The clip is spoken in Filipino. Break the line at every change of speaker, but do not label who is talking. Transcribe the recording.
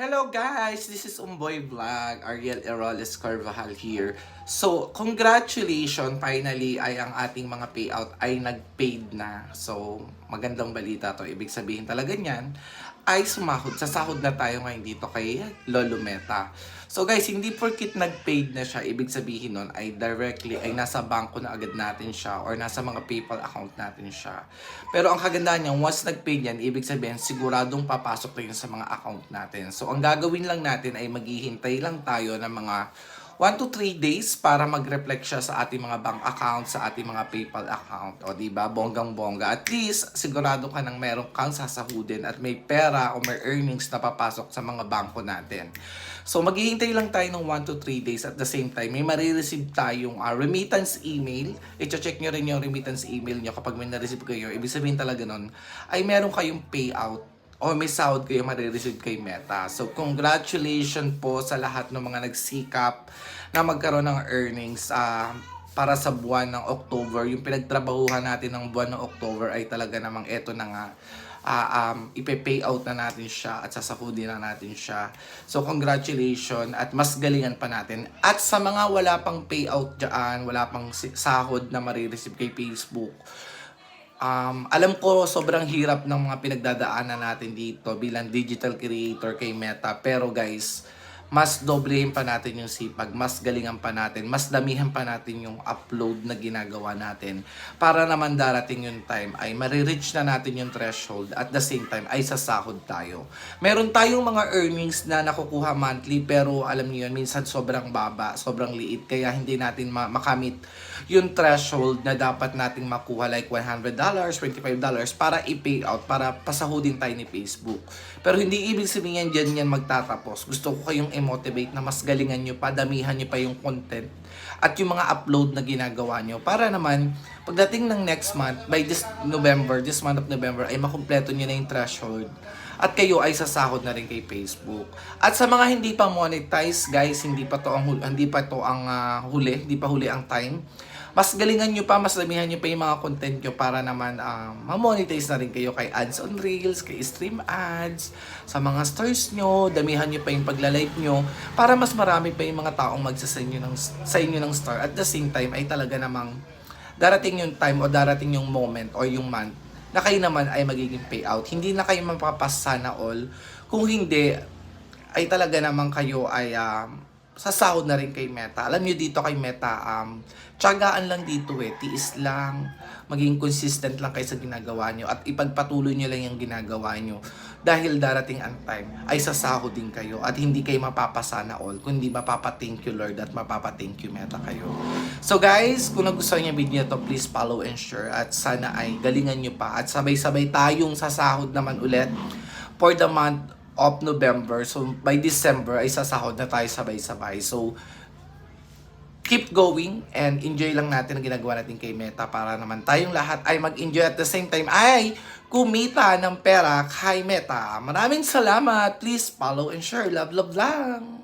Hello guys! This is Umboy Vlog, Ariel Eroles Carvajal here. So, congratulations! Finally ay ang ating mga payout ay nag-paid na. So, magandang balita to. Ibig sabihin talaga niyan ay sumahod. Sasahod na tayo ngayon dito kay Lolo Meta. So guys, hindi porkit nag-paid na siya, ibig sabihin nun ay directly ay nasa bangko na agad natin siya or nasa mga PayPal account natin siya. Pero ang kagandahan niya, once nag-paid yan, ibig sabihin siguradong papasok na yun sa mga account natin. So ang gagawin lang natin ay maghihintay lang tayo ng mga 1 to 3 days para mag-reflect siya sa ating mga bank account, sa ating mga PayPal account. O, di ba? Bonggang-bongga. At least, sigurado ka nang meron kang sasahudin at may pera o may earnings na papasok sa mga bangko natin. So, maghihintay lang tayo ng 1 to 3 days at the same time, may marireceive tayong uh, remittance email. I-check nyo rin yung remittance email nyo kapag may na-receive kayo. Ibig sabihin talaga nun, ay meron kayong payout o may sahod kayo marireceive kay Meta. So, congratulations po sa lahat ng mga nagsikap na magkaroon ng earnings ah, para sa buwan ng October. Yung pinagtrabahuhan natin ng buwan ng October ay talaga namang eto na nga. ah um, ipe-pay out na natin siya at sasahudin na natin siya. So, congratulations at mas galingan pa natin. At sa mga wala pang payout dyan, wala pang sahod na marireceive kay Facebook, Um, alam ko sobrang hirap ng mga pinagdadaanan natin dito bilang digital creator kay Meta. Pero guys, mas doblehin pa natin yung sipag, mas galingan pa natin, mas damihan pa natin yung upload na ginagawa natin para naman darating yung time ay marireach na natin yung threshold at the same time ay sasahod tayo. Meron tayong mga earnings na nakukuha monthly pero alam niyo yun, minsan sobrang baba, sobrang liit kaya hindi natin ma- makamit yung threshold na dapat nating makuha like $100, $25 para i-pay out, para pasahudin tayo ni Facebook. Pero hindi ibig sabihin yan dyan yan magtatapos. Gusto ko kayong i-motivate na mas galingan nyo pa, damihan nyo pa yung content at yung mga upload na ginagawa nyo para naman pagdating ng next month, by this November, this month of November, ay makumpleto nyo na yung threshold at kayo ay sasahod na rin kay Facebook. At sa mga hindi pa monetize, guys, hindi pa to ang hindi pa to ang ah, huli, hindi pa huli ang time. Mas galingan nyo pa, mas damihan nyo pa yung mga content nyo para naman ah, ma-monetize na rin kayo kay ads on Reels, kay stream ads, sa mga stores nyo, damihan nyo pa yung pagla-live nyo para mas marami pa yung mga taong magsasay nyo ng, sa inyo ng star. At the same time ay talaga namang darating yung time o darating yung moment or yung month na kayo naman ay magiging payout. Hindi na kayo mapapasa na all. Kung hindi, ay talaga naman kayo ay um, sasahod na rin kay Meta. Alam nyo dito kay Meta, um, tiyagaan lang dito eh. Tiis lang, maging consistent lang kayo sa ginagawa nyo at ipagpatuloy nyo lang yung ginagawa nyo. Dahil darating ang time, ay sasahod din kayo at hindi kayo mapapasa na all, kundi mapapa-thank you Lord at mapapa-thank you Meta kayo. So guys, kung nagustuhan niyo video to, please follow and share at sana ay galingan nyo pa at sabay-sabay tayong sasahod naman ulit for the month of November. So by December ay sasahod na tayo sabay-sabay. So keep going and enjoy lang natin ang ginagawa natin kay Meta para naman tayong lahat ay mag-enjoy at the same time ay kumita ng pera kay Meta. Maraming salamat. Please follow and share. Love, love lang.